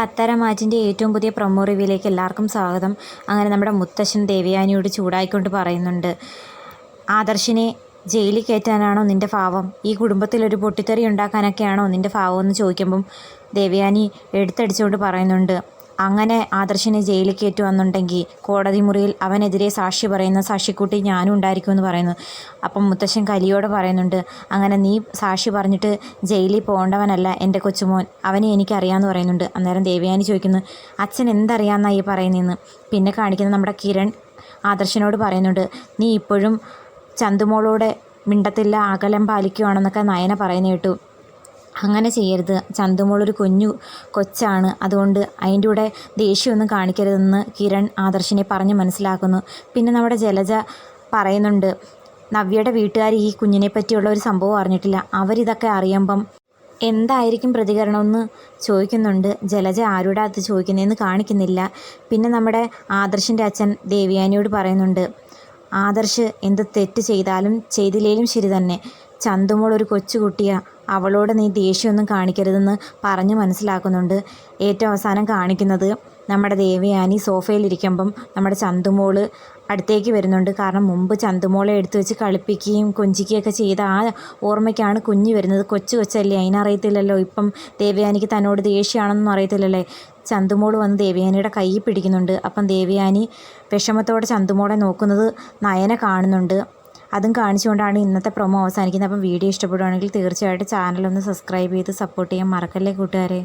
പത്തരമാറ്റിന്റെ ഏറ്റവും പുതിയ പ്രൊമോ റിവ്യൂലേക്ക് എല്ലാവർക്കും സ്വാഗതം. അങ്ങനെ നമ്മുടെ മുത്തശ്ശൻ ദേവിയാനിയോട് ചൂടായിക്കൊണ്ട് പറയുന്നുണ്ട് ആദർശിനെ ജയിലിൽ കയറ്റാനാണോ നിന്റെ ഭാവം ഈ കുടുംബത്തിൽ ഒരു പൊട്ടിത്തെറി ഉണ്ടാക്കാനൊക്കെയാണോ നിന്റെ ഭാവം എന്ന് ചോദിക്കുമ്പം ദേവയാനി എടുത്തടിച്ചുകൊണ്ട് പറയുന്നുണ്ട് അങ്ങനെ ആദർശിനെ ജയിലിൽ കയറ്റുവെന്നുണ്ടെങ്കിൽ കോടതി മുറിയിൽ അവനെതിരെ സാക്ഷി പറയുന്ന സാക്ഷിക്കൂട്ടി ഞാനും ഉണ്ടായിരിക്കും എന്ന് പറയുന്നു. അപ്പം മുത്തശ്ശൻ കലിയോട് പറയുന്നുണ്ട് അങ്ങനെ നീ സാക്ഷി പറഞ്ഞിട്ട് ജയിലിൽ പോകേണ്ടവനല്ല എന്റെ കൊച്ചുമോൻ. അവനെ എനിക്കറിയാമെന്ന് പറയുന്നുണ്ട്. അന്നേരം ദേവയാനി ചോദിക്കുന്നു അച്ഛൻ എന്തറിയാമെന്നാണ് ഈ പറയുന്നതെന്ന് പിന്നെ കാണിക്കുന്ന നമ്മുടെ കിരൺ ആദർശനോട് പറയുന്നുണ്ട് നീ ഇപ്പോഴും ചന്തുമോളോടെ മിണ്ടത്തില്ല അകലം പാലിക്കുവാണെന്നൊക്കെ നയന പറയുന്ന കേട്ടു. അങ്ങനെ ചെയ്യരുത്. ചന്തുമോളൊരു കുഞ്ഞു കൊച്ചാണ്. അതുകൊണ്ട് അതിന്റെ കൂടെ ദേഷ്യമൊന്നും കാണിക്കരുതെന്ന് കിരൺ ആദർശിനെ പറഞ്ഞ് മനസ്സിലാക്കുന്നു. പിന്നെ നമ്മുടെ ജലജ പറയുന്നുണ്ട് നവ്യയുടെ വീട്ടുകാർ ഈ കുഞ്ഞിനെ പറ്റിയുള്ള ഒരു സംഭവം അറിഞ്ഞിട്ടില്ല. അവരിതൊക്കെ അറിയുമ്പം എന്തായിരിക്കും പ്രതികരണമെന്ന് ചോദിക്കുന്നുണ്ട്. ജലജ ആരുടെ അത് ചോദിക്കുന്നതെന്ന് കാണിക്കുന്നില്ല. പിന്നെ നമ്മുടെ ആദർശിന്റെ അച്ഛൻ ദേവിയാനിയോട് പറയുന്നുണ്ട് ആദർശ് എന്ത് തെറ്റ് ചെയ്താലും ചെയ്തില്ലേലും ശരി തന്നെ. ചന്തുമോൾ ഒരു കൊച്ചുകുട്ടിയാ. അവളോട് നീ ദേഷ്യമൊന്നും കാണിക്കരുതെന്ന് പറഞ്ഞ് മനസ്സിലാക്കുന്നുണ്ട്. ഏറ്റവും അവസാനം കാണിക്കുന്നത് നമ്മുടെ ദേവയാനി സോഫയിലിരിക്കുമ്പം നമ്മുടെ ചന്തുമോൾ അടുത്തേക്ക് വരുന്നുണ്ട്. കാരണം മുമ്പ് ചന്തുമോളെ എടുത്തു വെച്ച് കളിപ്പിക്കുകയും കൊഞ്ചിക്കുകയൊക്കെ ചെയ്ത ആ ഓർമ്മയ്ക്കാണ് കുഞ്ഞ് വരുന്നത്. കൊച്ചു കൊച്ചല്ലേ അതിനറിയത്തില്ലല്ലോ. ഇപ്പം ദേവയാനിക്ക് തന്നോട് ദേഷ്യമാണെന്നൊന്നും അറിയത്തില്ലല്ലേ? ചന്തുമോൾ വന്ന് ദേവയാനിയുടെ കൈ പിടിക്കുന്നുണ്ട്. അപ്പം ദേവയാനി വിഷമത്തോടെ ചന്തുമോളെ നോക്കുന്നത് നയന കാണുന്നുണ്ട്. അതും കാണിച്ചുകൊണ്ടാണ് ഇന്നത്തെ പ്രൊമോ അവസാനിക്കുന്നത്. അപ്പം വീഡിയോ ഇഷ്ടപ്പെടുകയാണെങ്കിൽ തീർച്ചയായിട്ടും ചാനലൊന്ന് സബ്സ്ക്രൈബ് ചെയ്ത് സപ്പോർട്ട് ചെയ്യാൻ മറക്കല്ലേ കൂട്ടുകാരെ?